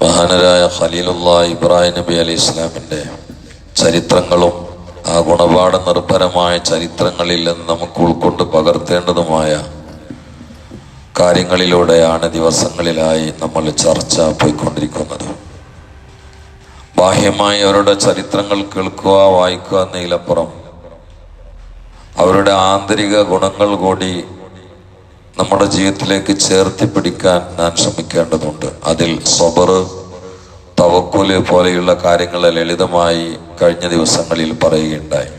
മഹാനരായ ഖലീലുള്ള ഇബ്രാഹിം നബി അലി ഇസ്ലാമിന്റെ ചരിത്രങ്ങളും ആ ഗുണപാഠ നിർഭരമായ ചരിത്രങ്ങളിൽ നിന്ന് നമുക്ക് ഉൾക്കൊണ്ട് പകർത്തേണ്ടതുമായ കാര്യങ്ങളിലൂടെയാണ് ദിവസങ്ങളിലായി നമ്മൾ ചർച്ച പോയിക്കൊണ്ടിരിക്കുന്നത്. ബാഹ്യമായി അവരുടെ ചരിത്രങ്ങൾ കേൾക്കുക വായിക്കുക എന്നതിലപ്പുറം അവരുടെ ആന്തരിക ഗുണങ്ങൾ കൂടി നമ്മുടെ ജീവിതത്തിലേക്ക് ചേർത്തി പിടിക്കാൻ ഞാൻ ശ്രമിക്കേണ്ടതുണ്ട്. അതിൽ സ്വബർ തവക്കുൽ പോലെയുള്ള കാര്യങ്ങൾ ലളിതമായി കഴിഞ്ഞ ദിവസങ്ങളിൽ പറയുകയുണ്ടായി.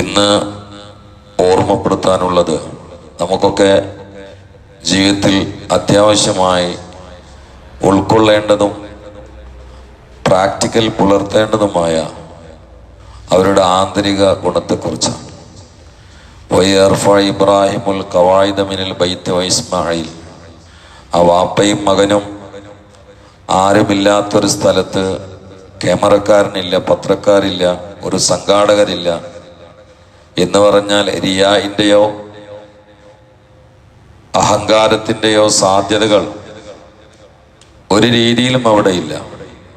ഇന്ന് ഓർമ്മപ്പെടുത്താനുള്ളത് നമുക്കൊക്കെ ജീവിതത്തിൽ അത്യാവശ്യമായി ഉൾക്കൊള്ളേണ്ടതും പ്രാക്ടിക്കൽ പുലർത്തേണ്ടതുമായ അവരുടെ ആന്തരിക ഗുണത്തെക്കുറിച്ചാണ്. വയ്യർഫ ഇബ്രാഹിമുൽ കവായിദ മിനൽ ബൈത്ത് വൈസ്മായിൽ ആ വാപ്പയും മകനും ആരുമില്ലാത്തൊരു സ്ഥലത്ത് ക്യാമറക്കാരനില്ല പത്രക്കാരില്ല ഒരു സംഘാടകരില്ല എന്ന് പറഞ്ഞാൽ റിയായിന്റെയോ അഹങ്കാരത്തിന്റെയോ സാധ്യതകൾ ഒരു രീതിയിലും അവിടെ ഇല്ല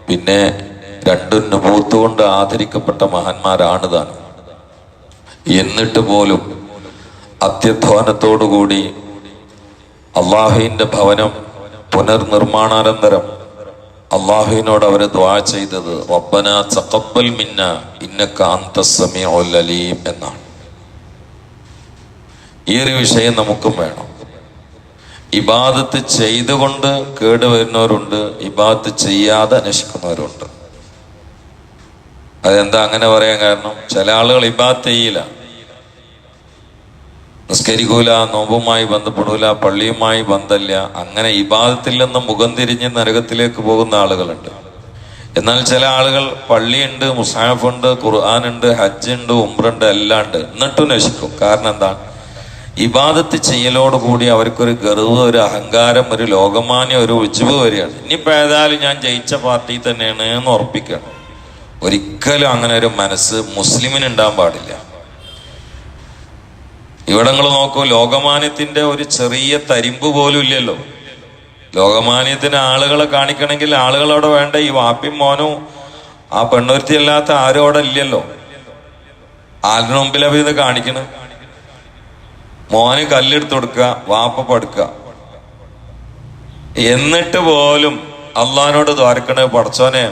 പിന്നെ രണ്ടും നുപൂത്ത് കൊണ്ട് ആദരിക്കപ്പെട്ട മഹാന്മാരാണ് താൻ എന്നിട്ട് പോലും അത്യധ്വാനത്തോടുകൂടി അള്ളാഹുവിന്റെ ഭവനം പുനർനിർമ്മാണാനന്തരം അള്ളാഹുവിനോട് അവർ ദ്വാ ചെയ്തത്. റബ്ബന തഖബ്ബൽ മിന്ന ഇന്നക അന്ത അലീം എന്നാണ്. ഈ ഒരു വിഷയം നമുക്കും വേണം. ഇബാദത്ത് ചെയ്തുകൊണ്ട് കേടുവരുന്നവരുണ്ട് ഇബാദത്ത് ചെയ്യാതെ നശിക്കുന്നവരുണ്ട് അതെന്താ അങ്ങനെ പറയാൻ കാരണം? ചില ആളുകൾ ഇബാദത്ത് ചെയ്യില്ല. നിസ്കരിക്കൂല നോമ്പുമായി ബന്ധപ്പെടൂല പള്ളിയുമായി ബന്ധമില്ല അങ്ങനെ ഇബാദത്തിൽ നിന്ന് മുഖം തിരിഞ്ഞ് നരകത്തിലേക്ക് പോകുന്ന ആളുകളുണ്ട്. എന്നാൽ ചില ആളുകൾ പള്ളിയുണ്ട് മുസാഫുണ്ട് ഖുർആാനുണ്ട് ഹജ്ജുണ്ട് ഉംറുണ്ട് എല്ലാം ഉണ്ട് എന്നിട്ടും നശിക്കും. കാരണം എന്താണ് ഇബാദത്ത് ചെയ്യലോട് കൂടി അവർക്കൊരു ഗർവ് ഒരു അഹങ്കാരം ഒരു ലോകമാന്യം ഒരു ഉജ്ജുവ് വരികയാണ്. ഇനിയിപ്പോൾ ഏതായാലും ഞാൻ ജയിച്ച പാർട്ടി തന്നെയാണ് എന്ന് ഉറപ്പിക്കണം. ഒരിക്കലും അങ്ങനെ ഒരു മനസ്സ് മുസ്ലിമിന് ഉണ്ടാകാൻ പാടില്ല. ഇവിടെ നിങ്ങൾ നോക്കൂ ലോകമാന്യത്തിന്റെ ഒരു ചെറിയ തരിമ്പ് പോലും ഇല്ലല്ലോ. ലോകമാന്യത്തിന് ആളുകളെ കാണിക്കണമെങ്കിൽ ആളുകളവിടെ വേണ്ട? ഈ വാപ്പിയും മോനും ആ പെണ്ണുരുത്തി അല്ലാത്ത ആരും അവിടെ ഇല്ലല്ലോ. ആരുടെ മുമ്പിൽ അവർ ഇത് കാണിക്കണം? മോന് കല്ലെടുത്ത് കൊടുക്കുക വാപ്പ പടുക്കുക. എന്നിട്ട് പോലും അള്ളഹാനോട് ദ്വാരക്കണേ പടച്ചോനെ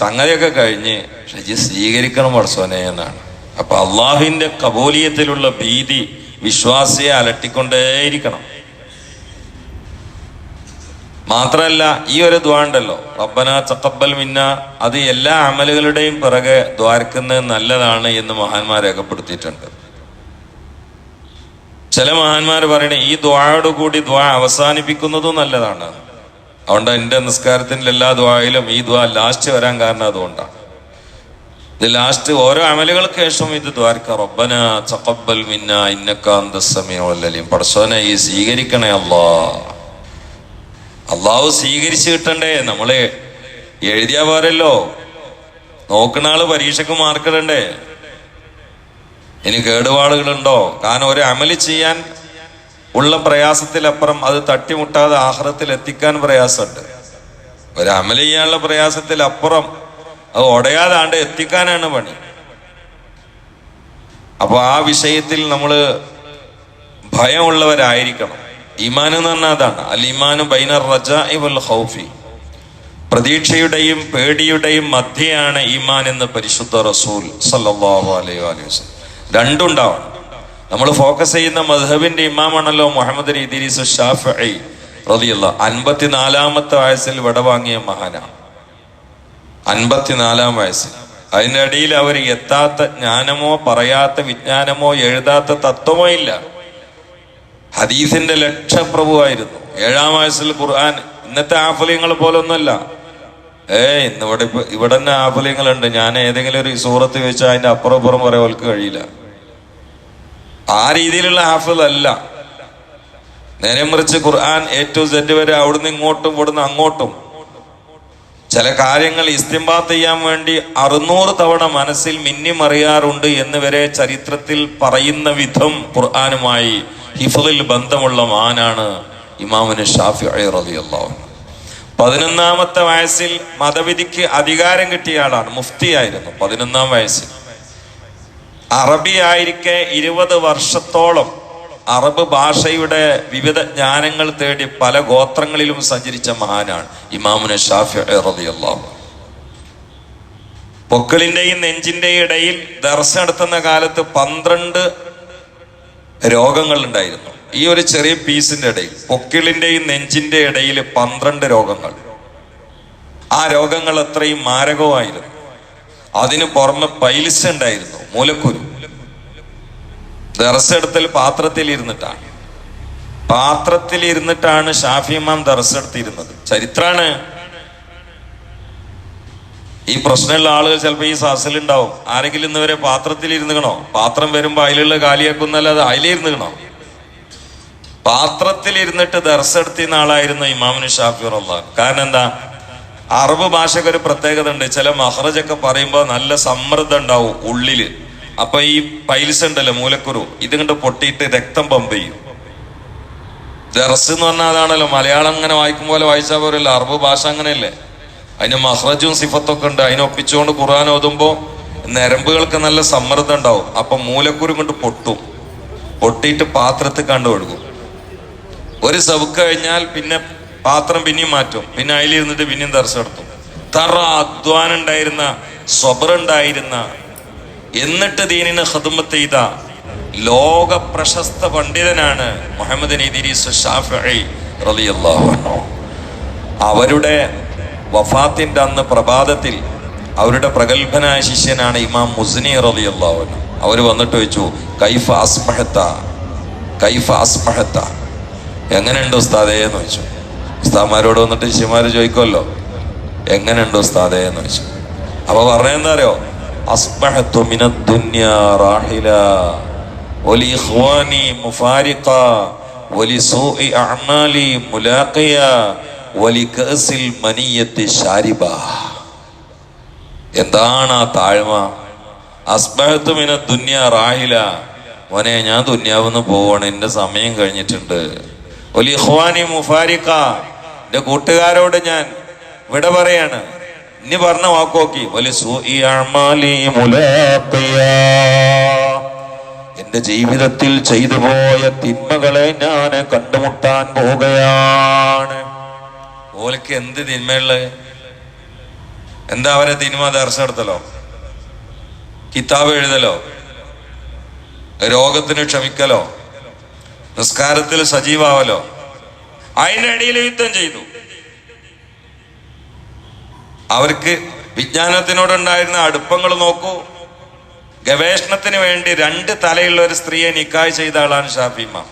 സംഗതിയൊക്കെ കഴിഞ്ഞ് ഷജി സ്വീകരിക്കണം പടച്ചോനെ എന്നാണ്. അപ്പൊ അള്ളാഹുവിന്റെ കബൂലിയത്തിലുള്ള ഭീതി വിശ്വാസിയെ അലട്ടിക്കൊണ്ടേയിരിക്കണം. മാത്രല്ല ഈ ഒരു ദ്വാണ്ടല്ലോ റബ്ബന ചക്കബൽ മിന്ന. അത് എല്ലാ അമലുകളുടെയും പിറകെ ദ്വാരക്കുന്നത് നല്ലതാണ് എന്ന് മഹാന്മാർ രേഖപ്പെടുത്തിയിട്ടുണ്ട്. ചില മഹാന്മാർ പറയണേ ഈ ദ്വായോട് കൂടി ദ്വാ അവസാനിപ്പിക്കുന്നതും നല്ലതാണ്. അതുകൊണ്ട് എന്റെ നിസ്കാരത്തിന്റെ എല്ലാ ദ്വായിലും ഈ ദ്വാ ലാസ്റ്റ് വരാൻ കാരണം അതുകൊണ്ടാണ്. ഇത് ലാസ്റ്റ് ഓരോ അമലുകൾക്ക് ശേഷം ഇത് ദ്വാരക്ക. റബ്ബന ചക്കബൽ മിന്ന ഇന്നക്കാന്ത സമയം പടസോന ഈ സ്വീകരിക്കണേ അല്ലാ അള്ളാഹു സ്വീകരിച്ചു കിട്ടണ്ടേ. നമ്മൾ എഴുതിയാ പോരല്ലോ. നോക്കുന്ന ആൾ പരീക്ഷക്ക് മാർക്കിടണ്ടേ ഇനി കേടുപാടുകളുണ്ടോ? കാരണം ഒരു അമൽ ചെയ്യാൻ ഉള്ള പ്രയാസത്തിലപ്പുറം അത് തട്ടിമുട്ടാതെ ആഹ്റത്തിൽ എത്തിക്കാൻ പ്രയാസമുണ്ട്. ഒരു അമൽ ചെയ്യാനുള്ള പ്രയാസത്തിലപ്പുറം അത് ഉടയാതാണ്ട് എത്തിക്കാനാണ് പണി. അപ്പൊ ആ വിഷയത്തിൽ നമ്മൾ ഭയമുള്ളവരായിരിക്കണം. ഇമാൻ എന്ന് പറഞ്ഞാൽ അതാണ്. അൽ ഈമാനു ബൈനർ റജ വൽ ഖൗഫി. പ്രതീക്ഷയുടെയും പേടിയുടെയും മധ്യയാണ് ഈമാൻ എന്ന് പരിശുദ്ധ റസൂൽ സല്ലല്ലാഹു അലൈഹി വസല്ലം. രണ്ടുണ്ടാവണം. നമ്മൾ ഫോക്കസ് ചെയ്യുന്ന മദ്ഹബിന്റെ ഇമാമാണല്ലോ മുഹമ്മദ് ഇദ്രീസ് ഷാഫി റതിയുള്ള അൻപത്തിനാലാമത്തെ വയസ്സിൽ വിടവാങ്ങിയ മഹാനാണ്. അൻപത്തിനാലാം വയസ്സിൽ. അതിന്റെ ഇടയിൽ അവർ എത്താത്ത ജ്ഞാനമോ പറയാത്ത വിജ്ഞാനമോ എഴുതാത്ത തത്വമോ ഇല്ല. ഹദീസിന്റെ ലക്ഷപ്രഭുവായിരുന്നു. ഏഴാം വയസ്സിൽ ഖുർആൻ. ഇന്നത്തെ ആഫലിയങ്ങൾ പോലൊന്നുമല്ല. ഏ ഇന്ന് ഇവിടെ ഇപ്പൊ ഇവിടെ തന്നെ ആഫലിയങ്ങളുണ്ട്. ഞാൻ ഏതെങ്കിലും ഒരു സൂറത്ത് വെച്ചാൽ അതിന്റെ അപ്പുറം അപ്പുറം പറയാൻ കഴിയില്ല. ആ രീതിയിലുള്ള ഹാഫിൽ അല്ല നേരെ മറിച്ച് ഖുർആൻ എ ടു സെഡ് വരെ അവിടുന്ന് ഇങ്ങോട്ടും ഇവിടുന്ന് അങ്ങോട്ടും ചില കാര്യങ്ങൾ ഇസ്തിംബാത്ത് ചെയ്യാൻ വേണ്ടി അറുന്നൂറ് തവണ മനസ്സിൽ മിന്നിമറിയാറുണ്ട് എന്ന് വരെ ചരിത്രത്തിൽ പറയുന്ന വിധം ഖുർആാനുമായി ഹിഫലിൽ ബന്ധമുള്ള മാനാണ് ഇമാമിന് ഷാഫി റളിയല്ലാഹു പതിനൊന്നാമത്തെ വയസ്സിൽ മതവിധിക്ക് അധികാരം കിട്ടിയ ആളാണ് മുഫ്തിയായിരുന്നു പതിനൊന്നാം വയസ്സിൽ. അറബി ആയിരിക്കെ ഇരുപത് വർഷത്തോളം അറബ് ഭാഷയുടെ വിവിധ ജ്ഞാനങ്ങൾ തേടി പല ഗോത്രങ്ങളിലും സഞ്ചരിച്ച മഹാനാണ് ഇമാമുന ഷാഫി റളിയല്ലാഹു അൻഹു. പൊക്കിളിന്റെയും നെഞ്ചിന്റെയും ഇടയിൽ ദർശനം നടത്തുന്ന കാലത്ത് പന്ത്രണ്ട് രോഗങ്ങൾ ഉണ്ടായിരുന്നു ഈ ഒരു ചെറിയ പീസിന്റെ ഇടയിൽ പൊക്കിളിന്റെയും നെഞ്ചിന്റെ ഇടയിൽ പന്ത്രണ്ട് രോഗങ്ങൾ. ആ രോഗങ്ങൾ അത്രയും മാരകമായിരുന്നു. അതിന് പുറമെ പൈൽസ് ഉണ്ടായിരുന്നു മൂലക്കുരു. ദർശെടുത്തൽ പാത്രത്തിൽ ഇരുന്നിട്ടാണ് പാത്രത്തിൽ ഇരുന്നിട്ടാണ് ഷാഫി ഇമാം ദർശെടുത്തിരുന്നത് ചരിത്രാണ്. ഈ പ്രശ്നമുള്ള ആളുകൾ ചിലപ്പോൾ ഈ സസിലുണ്ടാവും. ആരെങ്കിലും ഇന്ന് വരെ പാത്രത്തിൽ ഇരുന്നുകണോ പാത്രം വരുമ്പോ അതിലുള്ള കാലിയാക്കുന്നല്ലാതെ അതിലിരുന്നുകണോ പാത്രത്തിൽ ഇരുന്നിട്ട് ദർശെടുത്തിരുന്ന ആളായിരുന്നു ഇമാമിന് ഷാഫി റഹ്ലാൻ കാരണം എന്താ? അറബ് ഭാഷയ്ക്ക് ഒരു പ്രത്യേകത ഉണ്ട് ചില മഹ്റജൊക്കെ പറയുമ്പോൾ നല്ല സമ്മർദ്ദം ഉണ്ടാവും ഉള്ളിൽ. അപ്പൊ ഈ പൈൽസ് ഉണ്ടല്ലോ മൂലക്കുരു. ഇത് കണ്ട് പൊട്ടിയിട്ട് രക്തം പമ്പ് ചെയ്യും. ദർസ് എന്ന് പറഞ്ഞാൽ അതാണല്ലോ മലയാളം അങ്ങനെ വായിക്കും പോലെ വായിച്ചാൽ പോരല്ലോ അറബ് ഭാഷ അങ്ങനെയല്ലേ? അതിന് മഹ്റജും സിഫത്തൊക്കെ ഉണ്ട് അതിനൊപ്പിച്ചുകൊണ്ട് ഖുർആൻ ഓതുമ്പോ നരമ്പുകൾക്ക് നല്ല സമ്മർദ്ദം ഉണ്ടാവും. അപ്പൊ മൂലക്കുരു കൊണ്ട് പൊട്ടും. പൊട്ടിയിട്ട് പാത്രത്തിൽ കണ്ടു കൊടുക്കും. ഒരു സവുക്ക് കഴിഞ്ഞാൽ പിന്നെ പാത്രം പിന്നെയും മാറ്റും. പിന്നെ അതിലിരുന്നിട്ട് പിന്നെയും നടത്തും. തറ അധ്വാനുണ്ടായിരുന്ന സ്വബറുണ്ടായിരുന്ന എന്നിട്ട് ദീനിന് ഹദുമത്ത് ചെയ്ത ലോക പ്രശസ്ത പണ്ഡിതനാണ് മുഹമ്മദ് അവരുടെ വഫാത്തിന്റെ അന്ന് പ്രഭാതത്തിൽ അവരുടെ പ്രഗത്ഭനായ ശിഷ്യനാണ് ഇമാം മുസ്നി റളിയല്ലാഹു അൻഹു. അവർ വന്നിട്ട് വെച്ചു കൈഫ അസ്മഹത്ത? കൈഫ അസ്മഹത്ത? എങ്ങനെയുണ്ട് ഉസ്താദേ? എന്ന് വെച്ചു ഉസ്താദ്മാരോട് വന്നിട്ട് ശിഷ്യന്മാർ ചോദിക്കുമല്ലോ എങ്ങനെയുണ്ട് ഉസ്താദേ? എന്ന് വെച്ചു അപ്പോൾ പറഞ്ഞെന്താ അറിയോ? എന്താണ് ആ താഴ്മ? അസ്ബഹത്ത് മിന ദുന്യ റാഹില മോനെ ഞാൻ ദുന്യാവെന്ന് പോവാണ്. സമയം കഴിഞ്ഞിട്ടുണ്ട്. ഒലി ഇഖ്വാനി മുഫാരിഖ എന്റെ കൂട്ടുകാരോട് ഞാൻ വിട പറയാണ്. ഇനി പറഞ്ഞ വാക്കോക്കി എന്റെ ജീവിതത്തിൽ ചെയ്തു പോയ തിന്മകളെ ഞാൻ കണ്ടുമുട്ടാൻ പോവുകയാണ്. ഓലക്ക് എന്ത് തിന്മയുള്ളത് എന്താ അവരെ തിന്മ? ദർശനത്തലോ കിതാബ് എഴുതലോ? രോഗത്തിന് ക്ഷമിക്കലോ? നിസ്കാരത്തിൽ സജീവാവലോ? അതിന്റെ ഇടയിൽ യുദ്ധം ചെയ്തു. അവർക്ക് വിജ്ഞാനത്തിനോടുണ്ടായിരുന്ന അടുപ്പങ്ങൾ നോക്കൂ. ഗവേഷണത്തിന് വേണ്ടി രണ്ട് തലയുള്ള ഒരു സ്ത്രീയെ നിക്കായ് ചെയ്ത ആളാണ് ഷാഫിമ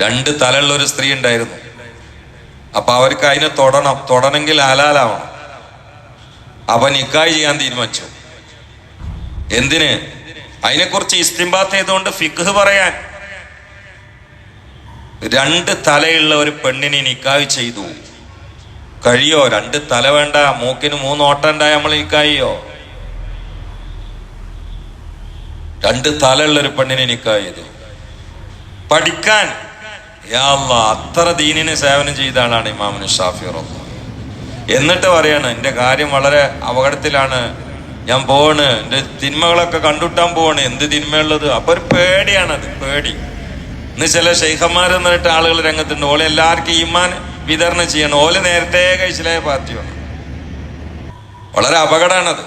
രണ്ട് തലയുള്ള ഒരു സ്ത്രീ ഉണ്ടായിരുന്നു. അപ്പൊ അവർക്ക് അതിനെ തൊടണം തൊടണമെങ്കിൽ ഹലാലാവണം. അപ്പൊ നിക്കായ് ചെയ്യാൻ തീരുമാനിച്ചു. എന്തിന്? അതിനെക്കുറിച്ച് ഇസ്തിംബാത്ത് ചെയ്തുകൊണ്ട് ഫിഖ് പറയാൻ. രണ്ട് തലയുള്ള ഒരു പെണ്ണിനെ നിക്കായ് ചെയ്തു. കഴിയോ? രണ്ട് തല വേണ്ട. മൂക്കിന് മൂന്ന് ഓട്ടം ഉണ്ടായ നമ്മൾ കായോ രണ്ട് തലയുള്ള ഒരു പെണ്ണിനെ നിക്കായ് ചെയ്തു പഠിക്കാൻ. അത്ര ദീനിനെ സേവനം ചെയ്ത ആളാണ് ഇമാമിന് ഷാഫി റഹ്മാൻ എന്നിട്ട് പറയാണ് എന്റെ കാര്യം വളരെ അപകടത്തിലാണ്. ഞാൻ പോവാണ്. എന്റെ തിന്മകളൊക്കെ കണ്ടുട്ടാൻ പോവാണ്. എന്ത് തിന്മയുള്ളത്? അപ്പൊ ഒരു പേടിയാണത്. പേടി. ഇന്ന് ചില ഷെയ്ഖന്മാർ എന്നിട്ട് ആളുകൾ രംഗത്തുണ്ട്. ഓളെ എല്ലാവർക്കും ഈമാൻ വിതരണം ചെയ്യണം. ഓൽ നേരത്തെ കഴിച്ചിലായ പാർട്ടിയാണ്. വളരെ അപകടമാണത്.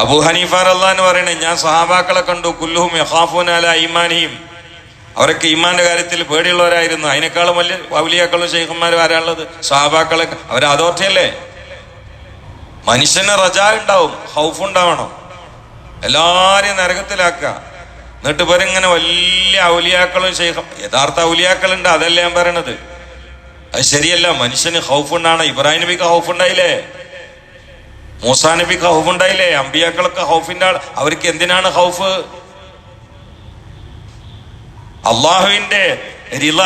അബു ഹനീഫ അള്ളഹാന്ന് പറയണേ ഞാൻ സഹാബാക്കളെ കണ്ടു കുല്ലുഹും യഹാഫൂൻ അല അവരൊക്കെ ഈമാന്റെ കാര്യത്തിൽ പേടിയുള്ളവരായിരുന്നു. അതിനേക്കാളും വലിയ ഔലിയാക്കളും ഷെയ്ഖന്മാരും ആരാളുള്ളത് സഹാബാക്കളെ അവർ അതോറിറ്റിയല്ലേ മനുഷ്യന് റജ ഉണ്ടാവും ഹൗഫ് ഉണ്ടാവണം. എല്ലാരെയും നരകത്തിലാക്കുക. എന്നിട്ട് ഇവരിങ്ങനെ വലിയ ഔലിയാക്കളും ശേഖം യഥാർത്ഥ ഔലിയാക്കളുണ്ട് അതല്ല ഞാൻ പറയണത്. അത് ശരിയല്ല മനുഷ്യന് ഹൗഫ് ഉണ്ടാണ് ഇബ്രാഹിം നബിക്ക് ഹൗഫ് ഉണ്ടായില്ലേ മൂസാ നബിക്ക് ഹൗഫ് ഉണ്ടായില്ലേ അമ്പിയാക്കളൊക്കെ ഹൗഫിന്റെ ആൾ അവർക്ക് എന്തിനാണ് ഹൗഫ് അള്ളാഹുവിന്റെ രില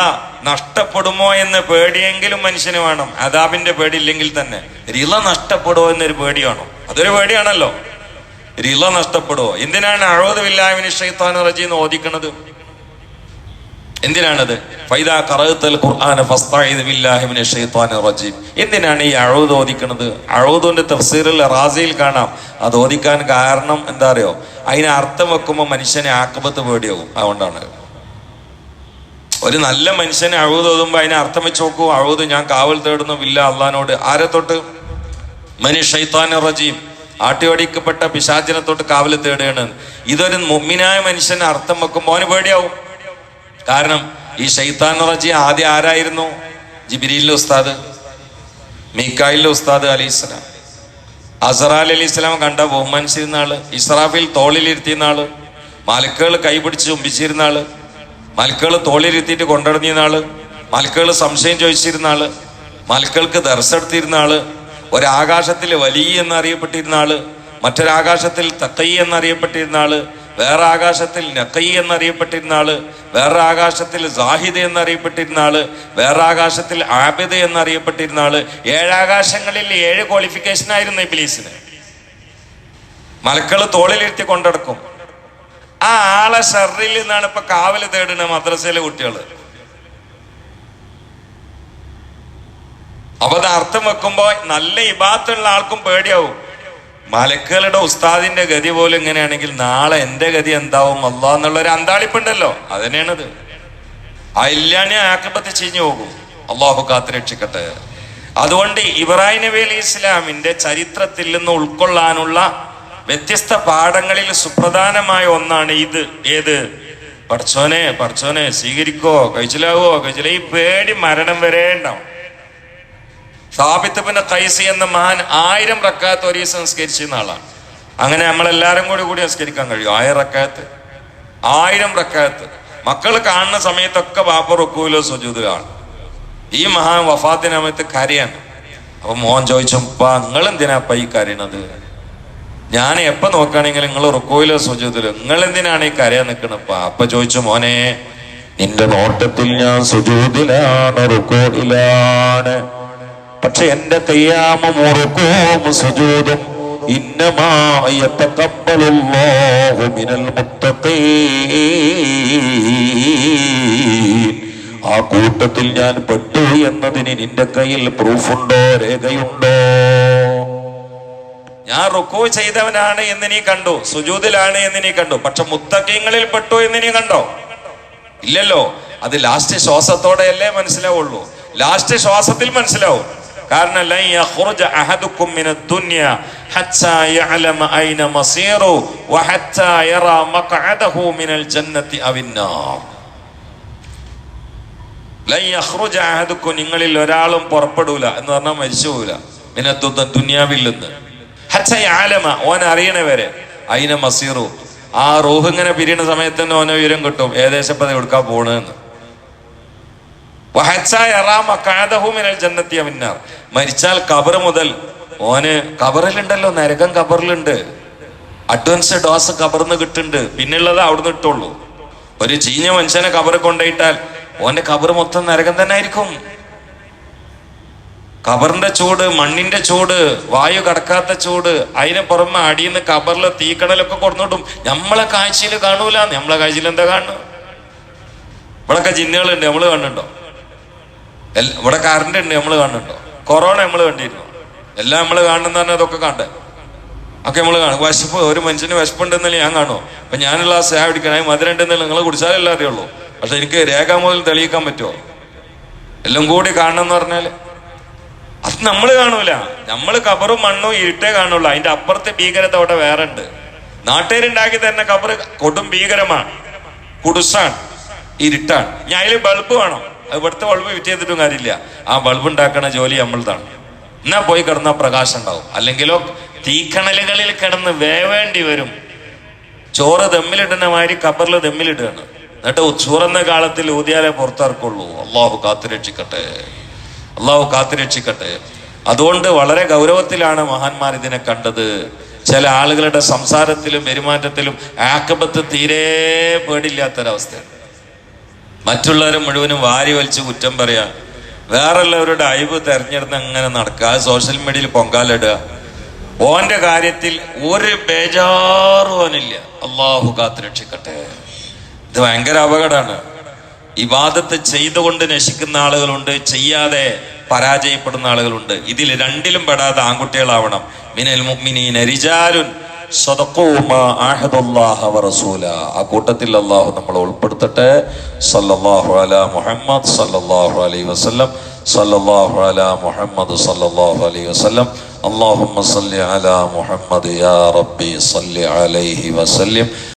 നഷ്ടപ്പെടുമോ എന്ന് പേടിയെങ്കിലും മനുഷ്യന് വേണം. അതാബിന്റെ പേടിയില്ലെങ്കിൽ തന്നെ. രില നഷ്ടപ്പെടുമോ എന്നൊരു പേടി വേണം അതൊരു പേടിയാണല്ലോ. റിള നഷ്ടപ്പെടുമോ എന്തിനാണ് അഴോദ് ഷെയ്ത്താൻ റജീന്ന് ഓദിക്കണത്? എന്തിനാണത്? ഫൈദാ ഖറഅത്തൽ ഖുർആാന ഫസ്തഈദ് ഷെയ്ത്താൻ റജി. എന്തിനാണ് ഈ അഴോദ് ഓദിക്കണത്? അഊദിന്റെ തഫ്സീറിൽ റാസിയിൽ കാണാം. അത് ഓദിക്കാൻ കാരണം എന്താ അറിയോ? അതിന് അർത്ഥം വെക്കുമ്പോൾ മനുഷ്യനെ ആക്കപത്ത് പേടിയാകും അതുകൊണ്ടാണ്. ഒരു നല്ല മനുഷ്യനെ അഴുത് ഓതുമ്പോൾ അതിനെ അർത്ഥം വെച്ച് നോക്കൂ. അഴുത് ഞാൻ കാവൽ തേടുന്നു ഇല്ല അള്ളഹാനോട്. ആരെ തൊട്ട്? മനുഷ്യത്താൻ റജീം. ആട്ടിയോടിക്കപ്പെട്ട പിശാചിനെ തൊട്ട് കാവൽ തേടുകയാണ്. ഇതൊരു മുമ്മിനായ മനുഷ്യന് അർത്ഥം വെക്കുമ്പോൾ അവന് പേടിയാവും. കാരണം ഈ ഷെയ്ത്താൻ റജി ആദ്യം ആരായിരുന്നു? ജിബിരിയിലെ ഉസ്താദ് മീക്കായിലെ ഉസ്താദ് അലി ഇസ്ലാം. അസറാൽ അലി ഇസ്ലാം കണ്ട ബഹുമാനിച്ചിരുന്ന ആൾ ഇസ്രാഫിൽ തോളിലിരുത്തിയിരുന്ന ആൾ മലക്കുകൾ കൈപിടിച്ച് ചുംബിച്ചിരുന്ന ആൾ മലക്കുകൾ തോളിലിരുത്തിയിട്ട് കൊണ്ടുനടന്നിരുന്ന ആൾ മലക്കുകൾ സംശയം ചോദിച്ചിരുന്ന ആൾ മലക്കൾക്ക് ദർശെടുത്തിരുന്ന ആൾ ഒരാകാശത്തിൽ വലിയ എന്നറിയപ്പെട്ടിരുന്ന ആൾ മറ്റൊരാകാശത്തിൽ തക്കൈ എന്നറിയപ്പെട്ടിരുന്ന ആൾ വേറെ ആകാശത്തിൽ നക്കൈ എന്നറിയപ്പെട്ടിരുന്ന ആൾ വേറെ ആകാശത്തിൽ സാഹിദ എന്നറിയപ്പെട്ടിരുന്ന ആൾ വേറെ ആകാശത്തിൽ ആബിദ എന്നറിയപ്പെട്ടിരുന്ന ആൾ. ഏഴാകാശങ്ങളിൽ ഏഴ് ക്വാളിഫിക്കേഷൻ ആയിരുന്നു ഇബിലീസിന്. മലക്കൾ തോളിലിരുത്തി കൊണ്ടെടുക്കും. ആ ആളെ ഷെറിൽ നിന്നാണ് ഇപ്പൊ കാവൽ തേടുന്ന മദ്രസയിലെ കുട്ടികൾ. അപ്പൊ അത് അർത്ഥം വെക്കുമ്പോ നല്ല ഇബാത്തുള്ള ആൾക്കും പേടിയാവും. മലക്കുകളുടെ ഉസ്താദിന്റെ ഗതി പോലും ഇങ്ങനെയാണെങ്കിൽ നാളെ എന്റെ ഗതി എന്താവും? അല്ലാ എന്നുള്ള ഒരു അന്താളിപ്പുണ്ടല്ലോ. അതന്നെയാണത്. ആ ഇല്ലാണി ആക്കപ്പത്തി ചീഞ്ഞു പോകും. അള്ളാഹു കാത്ത് രക്ഷിക്കട്ടെ. അതുകൊണ്ട് ഇബ്രാഹിം നബി അലി ഇസ്ലാമിന്റെ ചരിത്രത്തിൽ നിന്ന് ഉൾക്കൊള്ളാനുള്ള വ്യത്യസ്ത പാഠങ്ങളിൽ സുപ്രധാനമായ ഒന്നാണ് ഇത്. ഏത്? പഠിച്ചോനെ പഠിച്ചോനെ സ്വീകരിക്കോ കഴിച്ചിലാവോ കഴിച്ചില്ല ഈ പേടി മരണം വരെ സാബിത്ത് പിന്നെ കൈസി എന്ന മഹാൻ ആയിരം റക്കാത്ത് ഒരു ദിവസം സംസ്കരിച്ചിരുന്ന ആളാണ്. അങ്ങനെ നമ്മളെല്ലാരും കൂടി കൂടി സംസ്കരിക്കാൻ കഴിയും. ആയിരം റക്കാത്ത് ആയിരം റക്കാത്ത്. മക്കൾ കാണുന്ന സമയത്തൊക്കെ ബാപ്പ റുക്കൂലോ സുജൂതിലാണ് ഈ മഹാൻ വഫാത്തിന് സമയത്ത് കരയാണ്. അപ്പൊ മോൻ ചോദിച്ചപ്പ നിങ്ങൾ എന്തിനാപ്പ ഈ കരയണത്? ഞാൻ എപ്പൊ നോക്കുകയാണെങ്കിൽ നിങ്ങൾ റുക്കോയിലോ സുജൂതിലോ നിങ്ങൾ എന്തിനാണ് ഈ കരയാൻ നിൽക്കണപ്പ അപ്പൊ ചോദിച്ചു മോനെ നിന്റെ നോട്ടത്തിൽ ഞാൻ സുജൂതിലാണ് റുക്കോയിലാണ് പക്ഷെ എന്റെ മുത്തഖീൻ. ആ കൂട്ടത്തിൽ ഞാൻ പെട്ടു എന്നതിന് നിന്റെ കയ്യിൽ പ്രൂഫുണ്ടോ രേഖയുണ്ടോ? ഞാൻ റുക്കോ ചെയ്തവനാണ് എന്ന് നീ കണ്ടു സുജൂതിലാണ് എന്ന് നീ കണ്ടു. പക്ഷെ മുത്തക്കീങ്ങളിൽ പെട്ടു എന്ന് നീ കണ്ടോ? ഇല്ലല്ലോ. അത് ലാസ്റ്റ് ശ്വാസത്തോടെയല്ലേ മനസ്സിലാവുള്ളൂ. ലാസ്റ്റ് ശ്വാസത്തിൽ മനസ്സിലാവും. കാരണം നിങ്ങളിൽ ഒരാളും പുറപ്പെടൂല എന്ന് പറഞ്ഞാൽ മരിച്ചു പോവില്ല മിന ദു- ദുനിയാവിൽ നിന്ന്. ഹത്ത യഅലമ ഓൻ അറിയണവരെ ഐന മസീറു. ആ റൂഹ് ഇങ്ങനെ പിരിയണ സമയത്ത് തന്നെ ഓനെ വിവരം കിട്ടും. ഏകദേശം കൊടുക്കാൻ പോണെന്ന്. മരിച്ചാൽ കബർ മുതൽ ഓന് കബറിലുണ്ടല്ലോ നരകം കബറിലുണ്ട് അഡ്വാൻസ് ഡോസ് കബറിന്ന് കിട്ടുന്നുണ്ട്. പിന്നുള്ളത് അവിടുന്ന് ഇട്ടുള്ളൂ. ഒരു ചീഞ്ഞ മനുഷ്യനെ കബർ കൊണ്ടുപോയിട്ടാൽ ഓന്റെ കബർ മൊത്തം നരകം തന്നെ ആയിരിക്കും. കബറിന്റെ ചൂട് മണ്ണിന്റെ ചൂട് വായു കടക്കാത്ത ചൂട് അതിന് പുറമെ അടിയിന്ന് കബറിൽ തീക്കണലൊക്കെ കൊടുന്നിട്ടും നമ്മളെ കാഴ്ചയിൽ കാണൂല. നമ്മളെ കാഴ്ചയിൽ എന്താ കാണുന്നു ഇവിടൊക്കെ ജിന്നുകളുണ്ട്. നമ്മൾ കാണുന്നുണ്ടോ എൽ- ഇവിടെ കറണ്ട് ഉണ്ട് നമ്മൾ കാണുന്നുണ്ടോ? കൊറോണ നമ്മൾ കണ്ടിരുന്നു? എല്ലാം നമ്മൾ കാണുന്ന തന്നെ അതൊക്കെ കണ്ടേ. ഒക്കെ നമ്മൾ കാണും. വിശപ്പ് ഒരു മനുഷ്യന് വിശപ്പുണ്ടെന്നല്ലേ ഞാൻ കാണുമോ അപ്പൊ ഞാനുള്ള ആ സേവ അടിക്കണം മധുരം ഉണ്ടെന്നല്ല നിങ്ങൾ കുടിച്ചാലല്ലേ അറിയുള്ളൂ പക്ഷെ എനിക്ക് രേഖ മുതൽ തെളിയിക്കാൻ പറ്റുമോ എല്ലാം കൂടി കാണണം എന്ന് പറഞ്ഞാൽ അത് നമ്മൾ കാണൂല. നമ്മൾ കബറും മണ്ണും ഇരുട്ടേ കാണുള്ളൂ. അതിന്റെ അപ്പുറത്തെ ഭീകരത അവിടെ വേറെ ഉണ്ട്. നാട്ടുകാരുണ്ടാക്കി തന്നെ കബറ് കൊടും ഭീകരമാണ്. കുടുസാണ്. ഇരുട്ടാണ്. ഞാൻ അതിൽ ബൾബ് വേണം. ഇവിടുത്തെ ബൾബ് വിറ്റ് ചെയ്തിട്ടും കാര്യമില്ല. ആ ബൾബ് ഉണ്ടാക്കണ ജോലി നമ്മളതാണ് എന്നാ പോയി കിടന്ന പ്രകാശം ഉണ്ടാവും. അല്ലെങ്കിലോ തീക്കണലുകളിൽ കിടന്ന് വേവേണ്ടി വരും. ചോറ് ദമ്മിലിടുന്ന മാതിരി കബറിൽ ദമ്മിലിടുകയാണ്. എന്നിട്ട് ചൂറന്ന കാലത്തിൽ ഊതിയാലേ പുറത്തിറക്കുള്ളൂ. അള്ളാഹു കാത്തുരക്ഷിക്കട്ടെ അള്ളാഹു കാത്തുരക്ഷിക്കട്ടെ അതുകൊണ്ട് വളരെ ഗൗരവത്തിലാണ് മഹാന്മാർ ഇതിനെ കണ്ടത്. ചില ആളുകളുടെ സംസാരത്തിലും പെരുമാറ്റത്തിലും ആക്കബത്ത് തീരെ പേടില്ലാത്തൊരവസ്ഥയാണ് മറ്റുള്ളവരെ മുഴുവനും വാരി വലിച്ച് കുറ്റം പറയാ. വേറെല്ലാവരുടെ അയവ് തെരഞ്ഞെടുത്ത് അങ്ങനെ നടക്കുക. അത് സോഷ്യൽ മീഡിയയിൽ പൊങ്കാലിടുക. ഓന്റെ കാര്യത്തിൽ ഒരു ബേജാറും ഓനില്ല. അള്ളാഹു കാത്തുരക്ഷിക്കട്ടെ ഇത് ഭയങ്കര അപകടമാണ്. ഇബാദത്ത് ചെയ്തുകൊണ്ട് നശിക്കുന്ന ആളുകളുണ്ട്. ചെയ്യാതെ പരാജയപ്പെടുന്ന ആളുകളുണ്ട്. ഇതിൽ രണ്ടിലും പെടാതെ ആൺകുട്ടികളാവണം. മിനൽ മുഅ്മിനീന റിജാലുൻ സദഖൂ മാ ആഹദുല്ലാഹ വറസൂല ആ കൂട്ടത്തിൽ അല്ലാഹു നമ്മളെ ഉൾപ്പെടുത്തട്ടെ സല്ലല്ലാഹു അലാ മുഹമ്മദ് സല്ലല്ലാഹു അലൈഹി വസല്ലം സല്ലല്ലാഹു അലാ മുഹമ്മദ് സല്ലല്ലാഹു അലൈഹി വസല്ലം اللهم صل على محمد يا ربي صل عليه وسلم